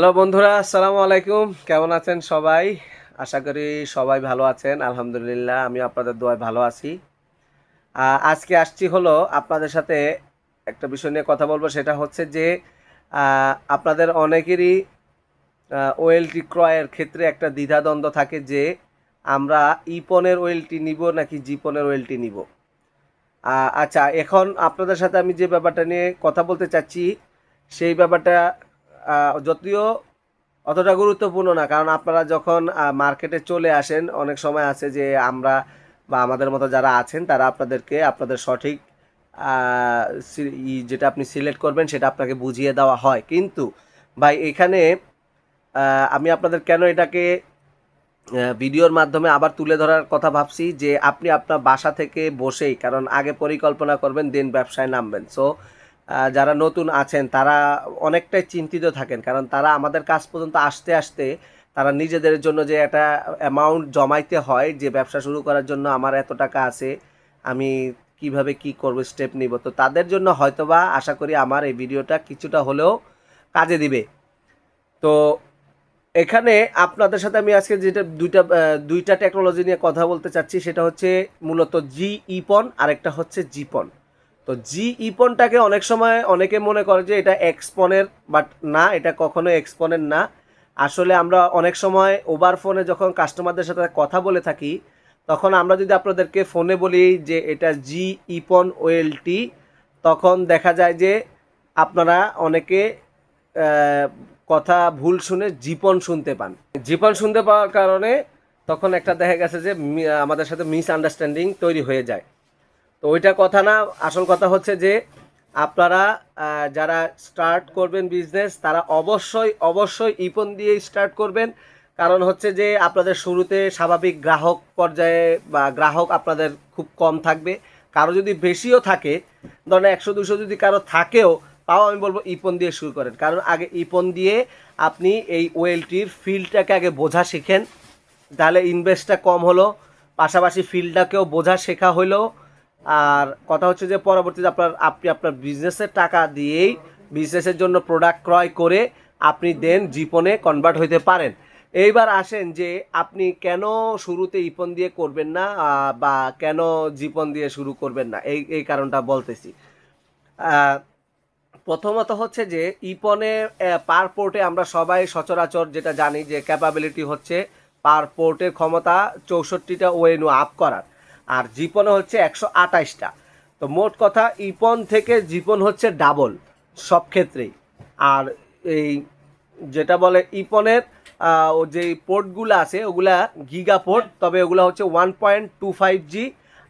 Hello বন্ধুরা, আসসালামু আলাইকুম। কেমন আছেন সবাই? আশা করি সবাই ভালো আছেন, আলহামদুলিল্লাহ আমি আপনাদের দোয়ায় ভালো আছি। আজকে আসছি হলো আপনাদের সাথে একটা বিষয় নিয়ে কথা বলব, সেটা হচ্ছে যে আপনাদের অনেকেরই ওয়েলটি ক্রয়ের ক্ষেত্রে একটা দ্বিধাদ্বন্দ্ব থাকে যে, আমরা ইপনের ওয়েলটি নিব নাকি জিপনের ওয়েলটি নিব। আচ্ছা এখন আপনাদের সাথে আমি যে ব্যাপারটা নিয়ে কথা বলতে চাচ্ছি, সেই ব্যাপারটা যদিও অতটা গুরুত্বপূর্ণ না, কারণ আপনারা যখন মার্কেটে চলে আসেন, অনেক সময় আছে যে আমরা বা আমাদের মতো যারা আছেন, তারা আপনাদেরকে আপনাদের সঠিক যেটা আপনি সিলেক্ট করবেন, সেটা আপনাকে বুঝিয়ে দেওয়া হয়। কিন্তু ভাই, এখানে আমি আপনাদের কেন এটাকে ভিডিওর মাধ্যমে আবার তুলে ধরার কথা ভাবছি যে আপনি আপনার বাসা থেকে বসেই, কারণ আগে পরিকল্পনা করবেন দেন ব্যবসায় নামবেন। সো যারা নতুন আছেন, তারা অনেকটাই চিন্তিত থাকেন। কারণ তারা আমাদের কাজ পর্যন্ত আসতে আসতে তারা নিজেদের জন্য যে একটা অ্যামাউন্ট জমাইতে হয়, যে ব্যবসা শুরু করার জন্য আমার এত টাকা আছে, আমি কীভাবে কি করব স্টেপ নিব। তো তাদের জন্য হয়তোবা আশা করি আমার এই ভিডিওটা কিছুটা হলেও কাজে দিবে। তো এখানে আপনাদের সাথে আমি আজকে যেটা, দুইটা দুইটা টেকনোলজি নিয়ে কথা বলতে চাচ্ছি, সেটা হচ্ছে মূলত জি ইপন আরেকটা হচ্ছে জিপন তো জি ইপনটাকে অনেক সময় অনেকে মনে করে যে এটা এক্সপনের, বাট না, এটা কখনো এক্সপনের না। আসলে আমরা অনেক সময় ওভার ফোনে যখন কাস্টমারদের সাথে কথা বলে থাকি, তখন আমরা যদি আপনাদেরকে ফোনে বলি যে এটা জি ইপন ওয়েলটি, তখন দেখা যায় যে আপনারা অনেকে কথা ভুল শুনে জীপন শুনতে পান। জীপন শুনতে পাওয়ার কারণে তখন একটা দেখা গেছে যে আমাদের সাথে মিস আন্ডারস্ট্যান্ডিং তৈরি হয়ে যায়। তো ওইটা কথা না, আসল কথা হচ্ছে যে আপনারা যারা স্টার্ট করবেন বিজনেস তারা অবশ্যই অবশ্যই ইপন দিয়ে স্টার্ট করবেন। কারণ হচ্ছে যে আপনাদের শুরুতে স্বাভাবিক গ্রাহক পর্যায়ে বা গ্রাহক আপনাদের খুব কম থাকবে। কারও যদি বেশিও থাকে, ধরেন একশো, দুশো যদি কারও থাকেও, তাও আমি বলব ইপন দিয়ে শুরু করেন। কারণ আগে ইপন দিয়ে আপনি এই ওয়েলটির ফিল্ডটাকে আগে বোঝা শিখেন। তাহলে ইনভেস্টটা কম হলো, পাশাপাশি ফিল্ডটাকেও বোঝা শেখা হলো। আর কথা হচ্ছে যে পরবর্তীতে আপনার, আপনি আপনার বিজনেসের টাকা দিয়েই বিজনেসের জন্য প্রোডাক্ট ক্রয় করে আপনি দেন জীপনে কনভার্ট হইতে পারেন। এইবার আসেন যে আপনি কেন শুরুতে ইপন দিয়ে করবেন না বা কেন জীপন দিয়ে শুরু করবেন না? এই এই কারণটা বলতেছি। প্রথমত হচ্ছে যে ইপনে পার পোর্টে আমরা সবাই সচরাচর যেটা জানি যে ক্যাপাবিলিটি হচ্ছে পার পোর্টের ক্ষমতা চৌষট্টিটা ওয়েনু আপ করার। আর জিপনে হচ্ছে একশো আঠাশটা তো মোট কথা, ইপন থেকে জিপন হচ্ছে ডাবল সব ক্ষেত্রেই। আর এই যেটা বলে ইপনের ও যে পোর্টগুলো আছে, ওগুলা গিগা পোর্ট তবে ওগুলো হচ্ছে one point two five G.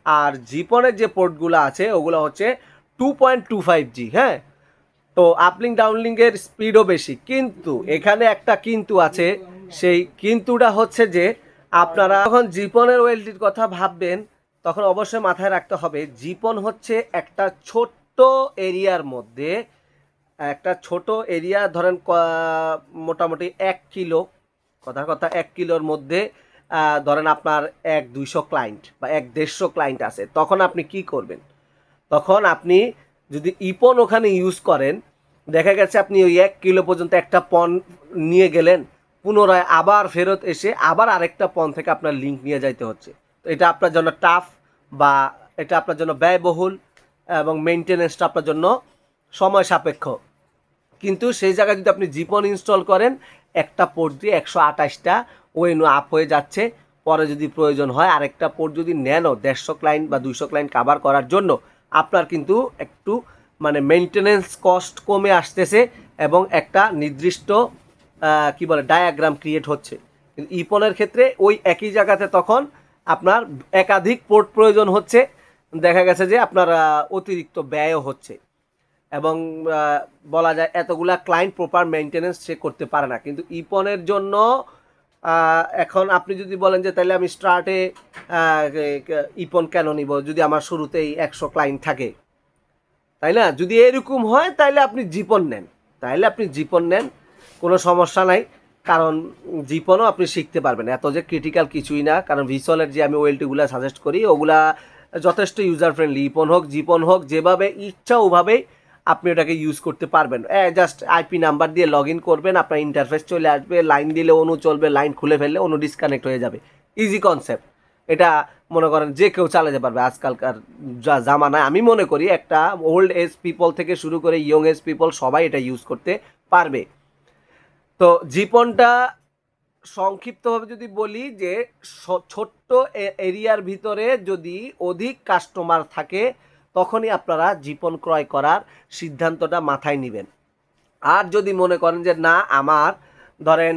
আর জিপনের যে পোর্টগুলো আছে, ওগুলো হচ্ছে two point two five G হ্যাঁ? তো আপলিং ডাউনলিংয়ের স্পিডও বেশি। কিন্তু এখানে একটা কিন্তু আছে, সেই কিন্তুটা হচ্ছে যে, আপনারা যখন জিপনের ওয়েলটির কথা ভাববেন তখন অবশ্যই মাথায় রাখতে হবে জিপন হচ্ছে একটা ছোট্ট এরিয়ার মধ্যে, একটা ছোট এরিয়া ধরেন মোটামুটি এক কিলো কথার কথা এক কিলোর মধ্যে ধরেন আপনার এক দুইশো ক্লায়েন্ট বা এক দেড়শো ক্লায়েন্ট আছে, তখন আপনি কি করবেন? তখন আপনি যদি ইপন ওখানে ইউজ করেন, দেখা গেছে আপনি ওই এক কিলো পর্যন্ত একটা পণ নিয়ে গেলেন, পুনরায় আবার ফেরত এসে আবার আরেকটা পণ থেকে আপনার লিঙ্ক নিয়ে যাইতে হচ্ছে। এটা আপনার জন্য টাফ বা এটা আপনার জন্য ব্যয়বহুল এবং মেনটেনেন্সটা আপনার জন্য সময় সাপেক্ষ। কিন্তু সেই জায়গায় যদি আপনি জিপন ইনস্টল করেন, একটা পোর্ট দিয়ে একশো আঠাশটা ওয়েনু আপ হয়ে যাচ্ছে। পরে যদি প্রয়োজন হয়, আরেকটা পোর্ট যদি নেনও দেড়শো ক্লায়েন্ট বা দুইশো ক্লায়েন্ট কাভার করার জন্য, আপনার কিন্তু একটু মানে মেনটেনেন্স কস্ট কমে আসতেছে এবং একটা নির্দিষ্ট কি বলে ডায়াগ্রাম ক্রিয়েট হচ্ছে। কিন্তু ইপনের ক্ষেত্রে ওই একই জায়গাতে তখন আপনার একাধিক পোর্ট প্রয়োজন হচ্ছে। দেখা গেছে যে আপনার অতিরিক্ত ব্যয়ও হচ্ছে। এবং বলা যায় এতগুলা ক্লায়েন্ট প্রপার মেনটেনেন্স সে করতে পারে না। কিন্তু ইপনের জন্য এখন আপনি যদি বলেন যে তাহলে আমি স্টার্টে ইপন কেন নিব? যদি আমার শুরুতেই একশো ক্লায়েন্ট থাকে। তাই না? যদি এরকম হয় তাহলে আপনি জীপন নেন। তাহলে আপনি জীপন নেন। কোনো সমস্যা নাই। কারণ জীপনও আপনি শিখতে পারবেন। এত যে ক্রিটিক্যাল কিছুই না, কারণ ভিসলের যে আমি ওয়েলটিগুলো সাজেস্ট করি, ওগুলা যথেষ্ট ইউজার ফ্রেন্ডলি ইপন হোক জীপন হোক, যেভাবে ইচ্ছা ওভাবেই আপনি ওটাকে ইউজ করতে পারবেন। জাস্ট আইপি নাম্বার দিয়ে লগ ইন করবেন, আপনার ইন্টারফেস চলে আসবে লাইন দিলে অনু চলবে লাইন খুলে ফেললে অনু ডিসকানেক্ট হয়ে যাবে। ইজি কনসেপ্ট এটা মনে করেন যে কেউ চালাতে পারবে আজকালকার যা জামানায়। আমি মনে করি একটা ওল্ড এজ পিপল থেকে শুরু করে ইয়ং এজ পিপল সবাই এটা ইউজ করতে পারবে। তো জিপনটা সংক্ষিপ্তভাবে যদি বলি যে ছোট্ট এরিয়ার ভিতরে যদি অধিক কাস্টমার থাকে, তখনই আপনারা জীবন ক্রয় করার সিদ্ধান্তটা মাথায় নেবেন। আর যদি মনে করেন যে না, আমার ধরেন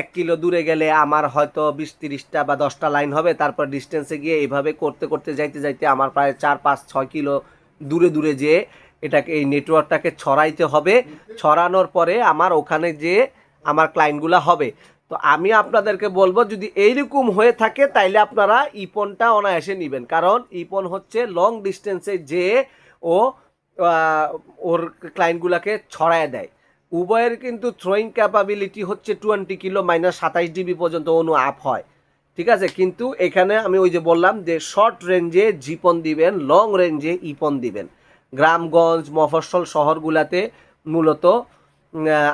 এক কিলো দূরে গেলে আমার হয়তো বিশ তিরিশটা বা দশটা লাইন হবে, তারপর ডিস্টেন্সে গিয়ে এইভাবে করতে করতে, যাইতে যাইতে আমার প্রায় চার, পাঁচ, ছয় কিলো দূরে দূরে যেয়ে এটাকে, এই নেটওয়ার্কটাকে ছড়াইতে হবে। ছড়ানোর পরে আমার ওখানে যে আমার ক্লায়েন্টগুলো হবে। তো আমি আপনাদেরকে বলব, যদি এইরকম হয়ে থাকে, তাইলে আপনারা ইপনটা অনায়াসে নেবেন। কারণ ইপন হচ্ছে লং ডিস্টেন্সে যে ও ওর ক্লায়েন্টগুলোকে ছড়ায় দেয়। উভয়ের কিন্তু থ্রোয়িং ক্যাপাবিলিটি হচ্ছে টোয়েন্টি কিলো মাইনাস সাতাইশ ডিবি পর্যন্ত অনু আপ হয়। ঠিক আছে? কিন্তু এখানে আমি ওই যে বললাম যে শর্ট রেঞ্জে জিপন দিবেন লং রেঞ্জে ইপন দিবেন। গ্রামগঞ্জ, মফস্বল শহরগুলাতে মূলত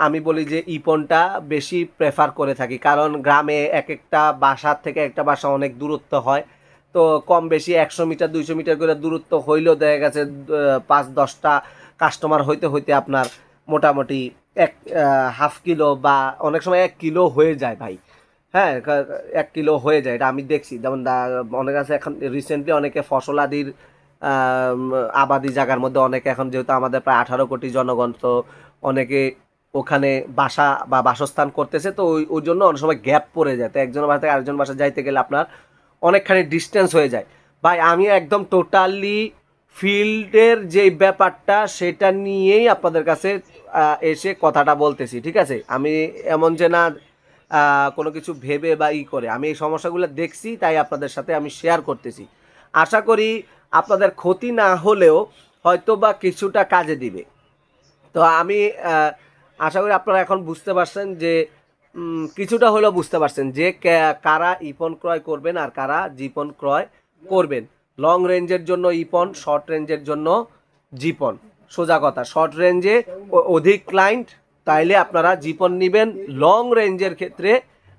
আমি বলি যে ইপনটা বেশি প্রেফার করে থাকি। কারণ গ্রামে এক একটা বাসার থেকে একটা বাসা অনেক দূরত্ব হয়। তো কম বেশি একশো মিটার, দুইশো মিটার করে দূরত্ব হইলেও দেখা গেছে পাঁচ, দশটা কাস্টমার হইতে হইতে আপনার মোটামুটি এক হাফ কিলো বা অনেক সময় এক কিলো হয়ে যায় ভাই। হ্যাঁ এক কিলো হয়ে যায়, এটা আমি দেখছি। যেমন অনেক আছে এখন রিসেন্টলি অনেকে ফসলাদির আবাদি জায়গার মধ্যে অনেকে এখন যেহেতু আমাদের প্রায় আঠারো কোটি জনগণ, তো অনেকে ওখানে বাসা বা বাসস্থান করতেছে, তো ওই ওই জন্য অনেক সময় গ্যাপ পড়ে যায়। তো একজনের বাসা থেকে আরেকজন বাসা যাইতে গেলে আপনার অনেকখানি ডিস্টেন্স হয়ে যায়। ভাই, আমি একদম টোটালি ফিল্ডের যে ব্যাপারটা, সেটা নিয়েই আপনাদের কাছে এসে কথাটা বলতেছি, ঠিক আছে? আমি এমন যে না কোনো কিছু ভেবে বা ই করে, আমি এই সমস্যাগুলো দেখছি, তাই আপনাদের সাথে আমি শেয়ার করতেছি। আশা করি আপনাদের ক্ষতি না হলেও হয়তো বা কিছুটা কাজে দিবে। তো আমি আশা করি আপনারা এখন বুঝতে পারছেন যে কিছুটা হলেও বুঝতে পারছেন যে কারা ইপন ক্রয় করবেন আর কারা জিপন ক্রয় করবেন। লং রেঞ্জের জন্য ইপন, শর্ট রেঞ্জের জন্য জিপন। সোজা কথা, শর্ট রেঞ্জে অধিক ক্লায়েন্ট, তাইলে আপনারা জিপন নেবেন। লং রেঞ্জের ক্ষেত্রে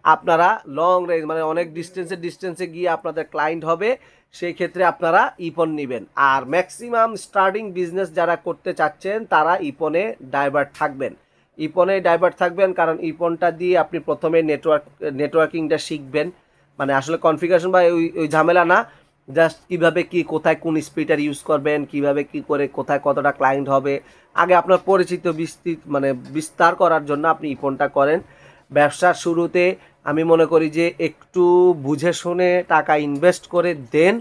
আপনারা লং রেঞ্জ মানে অনেক ডিস্টেন্সে ডিস্টেন্সে গিয়ে আপনাদের ক্লায়েন্ট হবে। সেই ক্ষেত্রে আপনারা ইপন নেবেন। আর ম্যাক্সিমাম স্টার্টিং বিজনেস যারা করতে চাচ্ছেন, তারা ইপনে ডাইভার্ট থাকবেন। ইপনে ডাইভার্ট থাকবেন কারণ ইপনটা দিয়ে আপনি প্রথমে নেটওয়ার্ক নেটওয়ার্কিংটা শিখবেন। মানে আসলে কনফিগারেশন বা ওই ওই ঝামেলা না। জাস্ট কীভাবে কি, কোথায় কোন স্পিডার ইউজ করবেন, কীভাবে কি করে, কোথায় কতটা ক্লায়েন্ট হবে। আগে আপনার পরিচিত বিস্তৃত মানে বিস্তার করার জন্য আপনি ইপনটা করেন। ব্যবসার শুরুতে আমি মনে করি যে একটু বুঝে শুনে টাকা ইনভেস্ট করে দেন,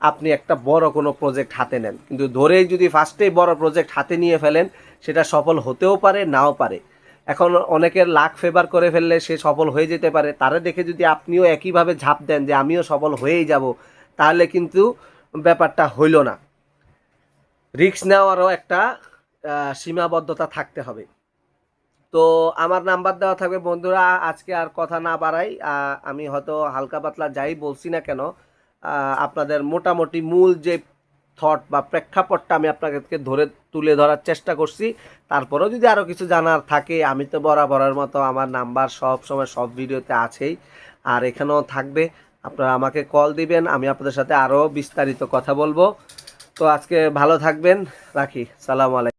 আপনি একটা বড় কোনো প্রজেক্ট হাতে নেন। কিন্তু ধরেই যদি ফার্স্টেই বড় প্রজেক্ট হাতে নিয়ে ফেলেন, সেটা সফল হতেও পারে, নাও পারে। এখন অনেকের লাখ ফেভার করে ফেললে সে সফল হয়ে যেতে পারে। তারা দেখে যদি আপনিও একইভাবে ঝাঁপ দেন যে আমিও সফল হয়েই যাব, তাহলে কিন্তু ব্যাপারটা হইল না। রিস্ক নেওয়ারও একটা সীমাবদ্ধতা থাকতে হবে। তো আমার নাম্বার দেওয়া থাকবে। বন্ধুরা, আজকে আর কথা না বাড়াই আমি হয়তো হালকা পাতলা যাই বলছি না কেন আপনাদের মোটামুটি মূল যে থট বা প্রেক্ষাপটটা আমি আপনাদেরকে ধরে তুলে ধরার চেষ্টা করছি, তারপরেও যদি আরও কিছু জানার থাকে, আমি তো বরাবরের মতো আমার নাম্বার সব সময় সব ভিডিওতে আছেই, আর এখানেও থাকবে। আপনারা আমাকে কল দিবেন, আমি আপনাদের সাথে আরও বিস্তারিত কথা বলব। তো আজকে ভালো থাকবেন, রাখি। সালাম আলাইকুম।